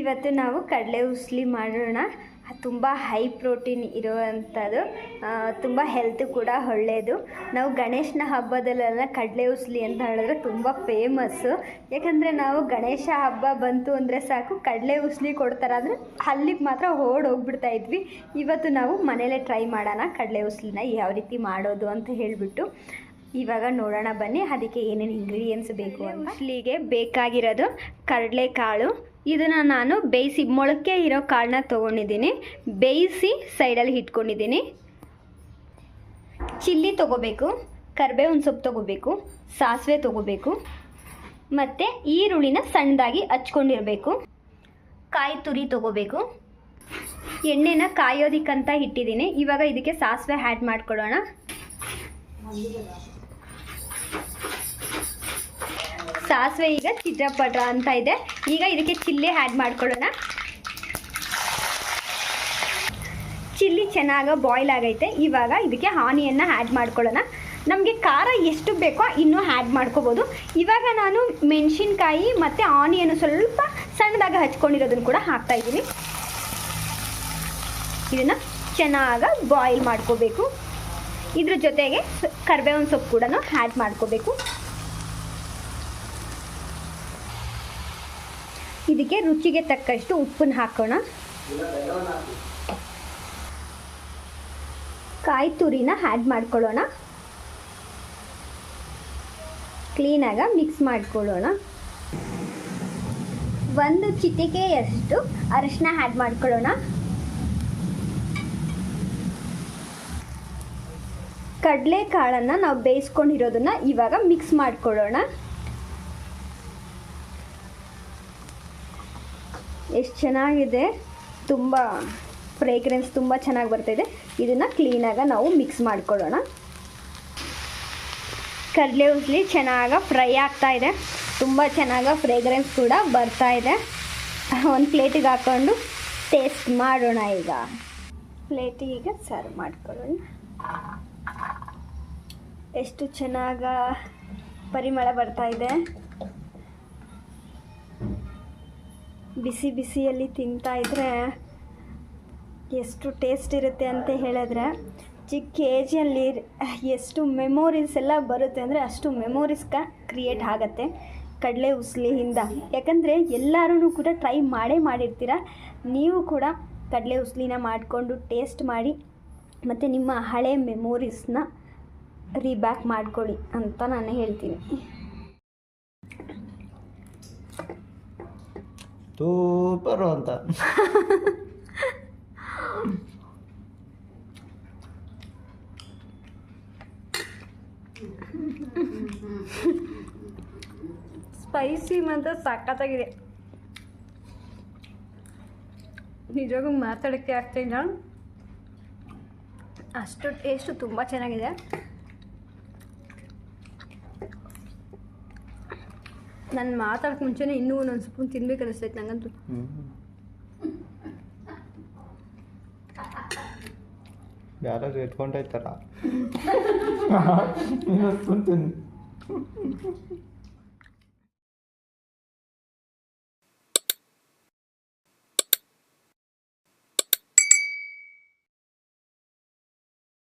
ಇವತ್ತು ನಾವು ಕಡಲೆ ಉಸ್ಲಿ ಮಾಡೋಣ. ತುಂಬ ಹೈ ಪ್ರೋಟೀನ್ ಇರುವಂಥದ್ದು. ತುಂಬ ಹೆಲ್ತ್ ಕೂಡ ಒಳ್ಳೆಯದು. ನಾವು ಗಣೇಶನ ಹಬ್ಬದಲ್ಲೆಲ್ಲ ಕಡಲೆ ಉಸ್ಲಿ ಅಂತ ಹೇಳಿದ್ರೆ ತುಂಬ ಫೇಮಸ್ಸು ಯಾಕಂದರೆ ನಾವು ಗಣೇಶ ಹಬ್ಬ ಬಂತು ಅಂದರೆ ಸಾಕು, ಕಡಲೆ ಉಸ್ಲಿ ಕೊಡ್ತಾರೆ ಅಂದರೆ ಅಲ್ಲಿಗೆ ಮಾತ್ರ ಓಡ್ ಹೋಗ್ಬಿಡ್ತಾ ಇದ್ವಿ. ಇವತ್ತು ನಾವು ಮನೇಲೇ ಟ್ರೈ ಮಾಡೋಣ ಕಡಲೆ ಉಸ್ಲಿನ, ಯಾವ ರೀತಿ ಮಾಡೋದು ಅಂತ ಹೇಳಿಬಿಟ್ಟು. ಇವಾಗ ನೋಡೋಣ ಬನ್ನಿ ಅದಕ್ಕೆ ಏನೇನು ಇಂಗ್ರೀಡಿಯೆಂಟ್ಸ್ ಬೇಕು ಅಂತ. ಬೇಕಾಗಿರೋದು ಕಡಲೆಕಾಳು. ಇದನ್ನು ನಾನು ಬೇಯಿಸಿ ಮೊಳಕೆ ಇರೋ ಕಾಳನ್ನ ತೊಗೊಂಡಿದ್ದೀನಿ. ಬೇಯಿಸಿ ಸೈಡಲ್ಲಿ ಇಟ್ಕೊಂಡಿದ್ದೀನಿ. ಚಿಲ್ಲಿ ತೊಗೋಬೇಕು ಕರ್ಬೇವಿನ ಸೊಪ್ಪು ತೊಗೋಬೇಕು ಸಾಸಿವೆ ತೊಗೋಬೇಕು ಮತ್ತು ಈರುಳ್ಳಿನ ಸಣ್ಣದಾಗಿ ಹಚ್ಕೊಂಡಿರಬೇಕು. ಕಾಯಿ ತುರಿ ತೊಗೋಬೇಕು. ಎಣ್ಣೆನ ಕಾಯೋದಿಕ್ಕಂತ ಇಟ್ಟಿದ್ದೀನಿ. ಇವಾಗ ಇದಕ್ಕೆ ಸಾಸಿವೆ ಆ್ಯಡ್ ಮಾಡ್ಕೊಳ್ಳೋಣ ಸಾಸಿವೆ ಈಗ ಚಿತ್ರಪಟ ಅಂತ ಇದೆ. ಈಗ ಇದಕ್ಕೆ ಚಿಲ್ಲಿ ಆ್ಯಡ್ ಮಾಡ್ಕೊಳ್ಳೋಣ. ಚಿಲ್ಲಿ ಚೆನ್ನಾಗಿ ಬಾಯ್ಲ್ ಆಗೈತೆ. ಇವಾಗ ಇದಕ್ಕೆ ಆನಿಯನ್ನ ಆ್ಯಡ್ ಮಾಡ್ಕೊಳ್ಳೋಣ. ನಮಗೆ ಖಾರ ಎಷ್ಟು ಬೇಕೋ ಇನ್ನೂ ಆ್ಯಡ್ ಮಾಡ್ಕೋಬೋದು. ಇವಾಗ ನಾನು ಮೆಣಸಿನ್ಕಾಯಿ ಮತ್ತು ಆನಿಯನ್ನು ಸ್ವಲ್ಪ ಸಣ್ಣದಾಗಿ ಹಚ್ಕೊಂಡಿರೋದನ್ನು ಕೂಡ ಹಾಕ್ತಾ ಇದ್ದೀನಿ. ಇದನ್ನು ಚೆನ್ನಾಗಿ ಬಾಯ್ಲ್ ಮಾಡ್ಕೋಬೇಕು. ಇದ್ರ ಜೊತೆಗೆ ಕರ್ಬೇವಿನ ಸೊಪ್ಪು ಕೂಡ ಆ್ಯಡ್ ಮಾಡ್ಕೋಬೇಕು. ಇದಕ್ಕೆ ರುಚಿಗೆ ತಕ್ಕಷ್ಟು ಉಪ್ಪನ್ನು ಹಾಕೋಣ. ಕಾಯಿ ತುರಿನ ಆ್ಯಡ್ ಮಾಡ್ಕೊಳ್ಳೋಣ. ಕ್ಲೀನಾಗ ಮಿಕ್ಸ್ ಮಾಡ್ಕೊಳ್ಳೋಣ. ಒಂದು ಚಿಟಿಕೆಯಷ್ಟು ಅರಿಶಿನ ಆ್ಯಡ್ ಮಾಡ್ಕೊಳ್ಳೋಣ. ಕಡಲೆಕಾಳನ್ನು ನಾವು ಬೇಯಿಸ್ಕೊಂಡಿರೋದನ್ನು ಇವಾಗ ಮಿಕ್ಸ್ ಮಾಡ್ಕೊಳ್ಳೋಣ. ಎಷ್ಟು ಚೆನ್ನಾಗಿದೆ? ತುಂಬ ಫ್ರೇಗ್ರೆನ್ಸ್ ತುಂಬ ಚೆನ್ನಾಗಿ ಬರ್ತಾಯಿದೆ ಇದನ್ನು ಕ್ಲೀನಾಗಿ ನಾವು ಮಿಕ್ಸ್ ಮಾಡ್ಕೊಳ್ಳೋಣ. ಕಡಲೆ ಉಸ್ಲಿ ಚೆನ್ನಾಗಿ ಫ್ರೈ ಆಗ್ತಾ ಇದೆ. ತುಂಬ ಚೆನ್ನಾಗಿ ಫ್ರೇಗ್ರೆನ್ಸ್ ಕೂಡ ಬರ್ತಾ ಇದೆ. ಒಂದು ಪ್ಲೇಟಿಗೆ ಹಾಕ್ಕೊಂಡು ಟೇಸ್ಟ್ ಮಾಡೋಣ ಈಗ. ಪ್ಲೇಟಿಗೆ ಸರ್ವ್ ಮಾಡ್ಕೊಳ್ಳೋಣ. ಎಷ್ಟು ಚೆನ್ನಾಗಿ ಪರಿಮಳ ಬರ್ತಾ ಬಿಸಿ ಬಿಸಿಯಲ್ಲಿ ತಿಂತಾ ಇದ್ರೆ ಎಷ್ಟು ಟೇಸ್ಟ್ ಇರುತ್ತೆ ಅಂತ ಹೇಳಿದ್ರೆ, ಚಿಕ್ಕ ಏಜಲ್ಲಿ ಎಷ್ಟು ಮೆಮೊರೀಸ್ ಎಲ್ಲ ಬರುತ್ತೆ ಅಂದರೆ ಅಷ್ಟು ಮೆಮೊರೀಸ್ ಕ ಕ್ರಿಯೇಟ್ ಆಗುತ್ತೆ ಕಡಲೆ ಉಸ್ಲಿಯಿಂದ. ಯಾಕಂದರೆ ಎಲ್ಲರೂ ಕೂಡ ಟ್ರೈ ಮಾಡೇ ಮಾಡಿರ್ತೀರ. ನೀವು ಕೂಡ ಕಡಲೆ ಉಸ್ಲಿನ ಮಾಡಿಕೊಂಡು ಟೇಸ್ಟ್ ಮಾಡಿ, ಮತ್ತು ನಿಮ್ಮ ಹಳೆ ಮೆಮೊರೀಸ್ನ ರೀಬ್ಯಾಕ್ ಮಾಡ್ಕೊಳ್ಳಿ ಅಂತ ನಾನು ಹೇಳ್ತೀನಿ. ಸೂಪರು ಅಂತ. ಸ್ಪೈಸಿ ಮಾತ್ರ ಸಖತ್ತಾಗಿದೆ. ನಿಜವಾಗೂ ಮಾತಾಡೋಕ್ಕೆ ಆಗ್ತಾಯಿಲ್ಲ ಅಷ್ಟು ಟೇಸ್ಟು ತುಂಬ ಚೆನ್ನಾಗಿದೆ. ನಾನು ಮಾತಾಡೋಕೆ ಮುಂಚೆನೇ ಇನ್ನೂ ಒಂದೊಂದು ಸ್ಪೂನ್ ತಿನ್ಬೇಕು ಅನಿಸ್ತೈತೆ ನಂಗಂತೂ. ಯಾರಾದ್ರೂ ಎತ್ಕೊಂಡೋಯ್ತಾರ? ಇನ್ನೊಂದು ತಿನ್ನು.